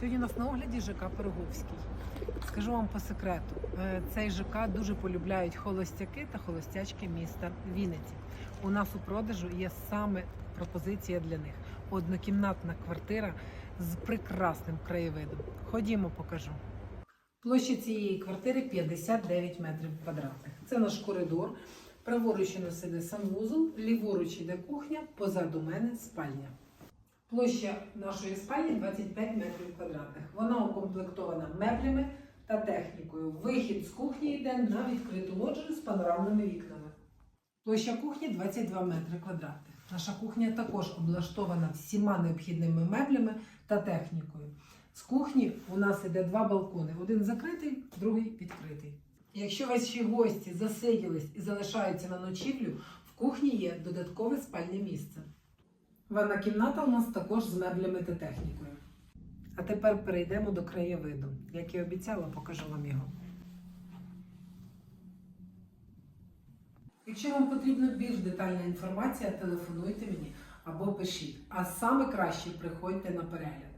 Сьогодні у нас на огляді ЖК Пироговський. Скажу вам по секрету, е, цей ЖК дуже полюбляють холостяки та холостячки міста Вінниці. У нас у продажу є саме пропозиція для них: однокімнатна квартира з прекрасним краєвидом. Ходімо, покажу. Площа цієї квартири 59 метрів квадратних. Це наш коридор. Праворуч у нас іде санвузол, ліворуч іде кухня, позаду мене спальня. Площа нашої спальні 25 метрів квадратних. Вона укомплектована меблями та технікою. Вихід з кухні йде на відкриту лоджію з панорамними вікнами. Площа кухні 22 метри квадратних. Наша кухня також облаштована всіма необхідними меблями та технікою. З кухні у нас іде два балкони: один закритий, другий відкритий. Якщо ваші гості засиділись і залишаються на ночівлю, в кухні є додаткове спальне місце. Ванна кімната у нас також з меблями та технікою. А тепер перейдемо до краєвиду. Як і обіцяла, покажу вам його. Якщо вам потрібна більш детальна інформація, телефонуйте мені або пишіть. А саме краще приходьте на перегляд.